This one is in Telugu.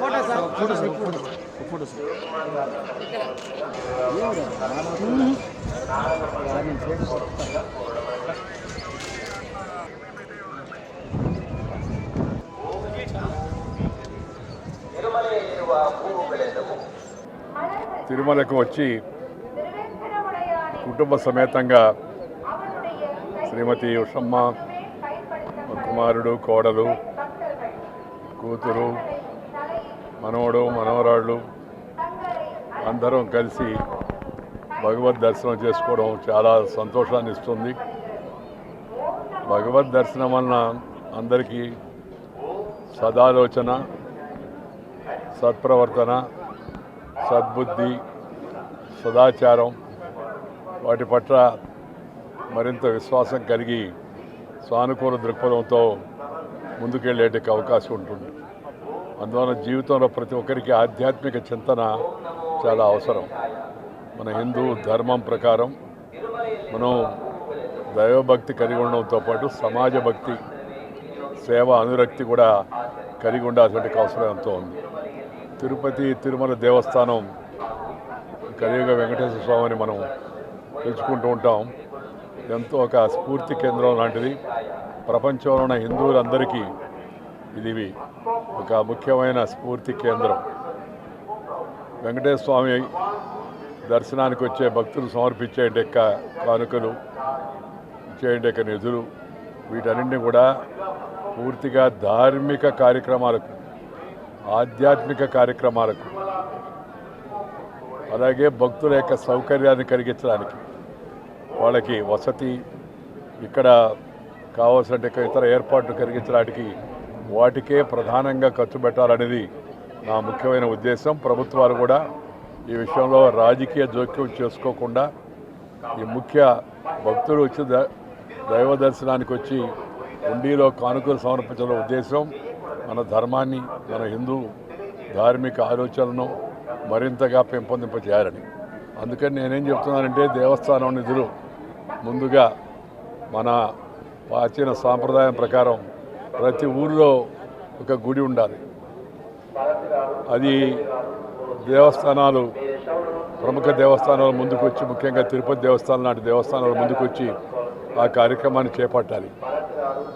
ఫోటోస్ ఫోటోస్ ఫోటోస్ తిరుమలకు వచ్చి కుటుంబ సమేతంగా శ్రీమతి ఉషమ్మ కుమారుడు కోడలు కూతురు మనవడు మనవరాళ్ళు అందరం కలిసి భగవద్ దర్శనం చేసుకోవడం చాలా సంతోషాన్ని ఇస్తుంది. భగవద్ దర్శనం వలన అందరికీ సదాలోచన సత్ప్రవర్తన సద్బుద్ధి సదాచారం వాటి పట్ల మరింత విశ్వాసం కలిగి సానుకూల దృక్పథంతో ముందుకెళ్ళేటికి అవకాశం ఉంటుంది. అందువలన జీవితంలో ప్రతి ఒక్కరికి ఆధ్యాత్మిక చింతన చాలా అవసరం. మన హిందూ ధర్మం ప్రకారం మనం దైవభక్తి కలిగి ఉండడంతో పాటు సమాజ భక్తి సేవ అనురక్తి కూడా కలిగి ఉండాల్సిన అవసరం ఎంతో ఉంది. తిరుపతి తిరుమల దేవస్థానం కలియుగ వెంకటేశ్వర స్వామిని మనం పిలుచుకుంటూ ఉంటాం. ఎంతో ఒక స్ఫూర్తి కేంద్రం లాంటిది. ప్రపంచంలో ఉన్న హిందువులందరికీ ఇది ఒక ముఖ్యమైన స్ఫూర్తి కేంద్రం. వెంకటేశ్వర స్వామి దర్శనానికి వచ్చే భక్తులు సమర్పించేయండి యొక్క కానుకలు ఇచ్చే యొక్క నిధులు. వీటన్నింటినీ కూడా పూర్తిగా ధార్మిక కార్యక్రమాలకు ఆధ్యాత్మిక కార్యక్రమాలకు అలాగే భక్తుల యొక్క సౌకర్యాన్ని కలిగించడానికి వాళ్ళకి వసతి ఇక్కడ కావాల్సిన ఇతర ఏర్పాట్లు కలిగించడానికి వాటికే ప్రధానంగా ఖర్చు పెట్టాలనేది నా ముఖ్యమైన ఉద్దేశం. ప్రభుత్వాలు కూడా ఈ విషయంలో రాజకీయ జోక్యం చేసుకోకుండా ఈ ముఖ్య భక్తులు వచ్చి దైవ దర్శనానికి వచ్చి ఉండిలో కానుకలు సమర్పించడం ఉద్దేశం మన ధర్మాన్ని మన హిందూ ధార్మిక ఆలోచనలను మరింతగా పెంపొందింపజేయాలని. అందుకని నేనేం చెప్తున్నానంటే దేవస్థానం నిధులు ముందుగా మన ప్రాచీన సాంప్రదాయం ప్రకారం ప్రతి ఊరిలో ఒక గుడి ఉండాలి. అది దేవస్థానాలు ప్రముఖ దేవస్థానాలు ముందుకు వచ్చి ముఖ్యంగా తిరుపతి దేవస్థానం లాంటి దేవస్థానాలు ముందుకు వచ్చి ఆ కార్యక్రమాన్ని చేపట్టాలి.